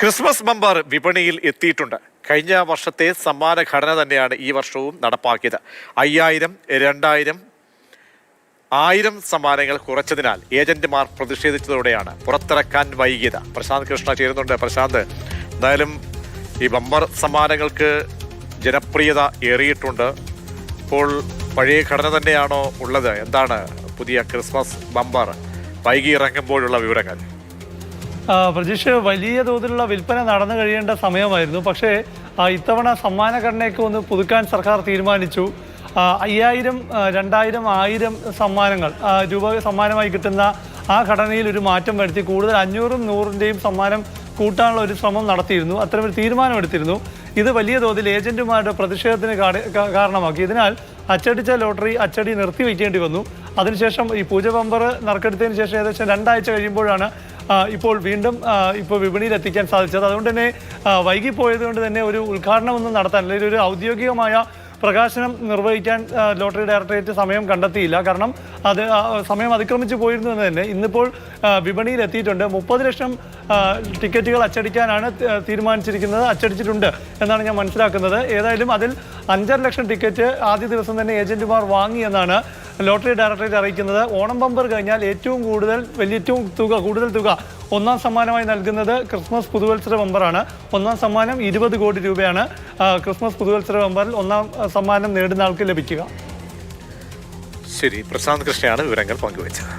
Christmas bumper വിപണിയിൽ എത്തിയിട്ടുണ്ട്. കഴിഞ്ഞ വർഷത്തെ സമ്മാന ഘടന തന്നെയാണ് ഈ വർഷവും നടപ്പാക്കിയത്. അയ്യായിരം രണ്ടായിരം ആയിരം സമ്മാനങ്ങൾ കുറച്ചതിനാൽ ഏജന്റുമാർ പ്രതിഷേധിച്ചതോടെയാണ് പുറത്തിറക്കാൻ വൈകിയത്. പ്രശാന്ത് കൃഷ്ണ ചേരുന്നുണ്ട്. പ്രശാന്ത് എന്തായാലും ഈ ബമ്പർ സമ്മാനങ്ങൾക്ക് ജനപ്രിയത ഏറിയിട്ടുണ്ട്. ഇപ്പോൾ പഴയ ഘടന തന്നെയാണോ ഉള്ളത്? എന്താണ് പുതിയ ക്രിസ്മസ് ബമ്പർ വൈകി ഇറങ്ങുമ്പോഴുള്ള വിവരങ്ങൾ. ആ, പ്രതീക്ഷ വലിയ തോതിലുള്ള വിൽപ്പന നടന്നു കഴിയേണ്ട സമയമായിരുന്നു. പക്ഷേ ഇത്തവണ സമ്മാനഘടനയൊക്കെ ഒന്ന് പുതുക്കാൻ സർക്കാർ തീരുമാനിച്ചു. അയ്യായിരം രണ്ടായിരം ആയിരം സമ്മാനങ്ങൾ രൂപ സമ്മാനമായി കിട്ടുന്ന ആ ഘടനയിൽ ഒരു മാറ്റം വരുത്തി കൂടുതൽ അഞ്ഞൂറും നൂറിന്റെയും സമ്മാനം കൂട്ടാനുള്ള ഒരു ശ്രമം നടത്തിയിരുന്നു. അത്തരമൊരു തീരുമാനമെടുത്തിരുന്നു. ഇത് വലിയ തോതിൽ ഏജന്റുമാരുടെ പ്രതിഷേധത്തിന് കാര- കാരണമാക്കി. ഇതിനാൽ അച്ചടിച്ച ലോട്ടറി അച്ചടി നിർത്തി നിർത്തിവെക്കേണ്ടി വന്നു. അതിനുശേഷം ഈ പൂജ ബമ്പർ നറുക്കെടുത്തതിന് ശേഷം ഏകദേശം രണ്ടാഴ്ച കഴിയുമ്പോഴാണ് ഇപ്പോൾ വീണ്ടും ഇപ്പോൾ വിപണിയിൽ എത്തിക്കാൻ സാധിച്ചത്. അതുകൊണ്ട് തന്നെ വൈകി വൈകിപ്പോയത് കൊണ്ട് തന്നെ ഒരു ഉദ്ഘാടനം ഒന്നും നടത്താൻ അല്ലെങ്കിൽ ഒരു ഔദ്യോഗികമായ പ്രകാശനം നിർവഹിക്കാൻ ലോട്ടറി ഡയറക്ടറേറ്റ് സമയം കണ്ടെത്തിയില്ല. കാരണം അത് സമയം അതിക്രമിച്ചു പോയിരുന്നു എന്ന് തന്നെ. ഇന്നിപ്പോൾ വിപണിയിൽ എത്തിയിട്ടുണ്ട് മുപ്പത് ലക്ഷം ടിക്കറ്റുകൾ അച്ചടിക്കാനാണ് തീരുമാനിച്ചിരിക്കുന്നത് അച്ചടിച്ചിട്ടുണ്ട് എന്നാണ് ഞാൻ മനസ്സിലാക്കുന്നത്. ഏതായാലും അതിൽ അഞ്ചര ലക്ഷം ടിക്കറ്റ് ആദ്യ ദിവസം തന്നെ ഏജന്റുമാർ വാങ്ങി എന്നാണ് ലോട്ടറി ഡയറക്ടറേറ്റ് അറിയിക്കുന്നത് ഓണം ബമ്പർ കഴിഞ്ഞാൽ ഏറ്റവും കൂടുതൽ വലിയ ഏറ്റവും തുക കൂടുതൽ തുക ഒന്നാം സമ്മാനമായി നൽകുന്നത് ക്രിസ്മസ് പുതുവത്സര ബമ്പറാണ്. ഒന്നാം സമ്മാനം ഇരുപത് കോടി രൂപയാണ്. ക്രിസ്മസ് പുതുവത്സര ബമ്പറിൽ ഒന്നാം സമ്മാനം നേടുന്ന ആൾക്ക് ലഭിക്കുക. ശരി പ്രശാന്ത് കൃഷ്ണയാണ് വിവരങ്ങൾ പങ്കുവച്ചത്.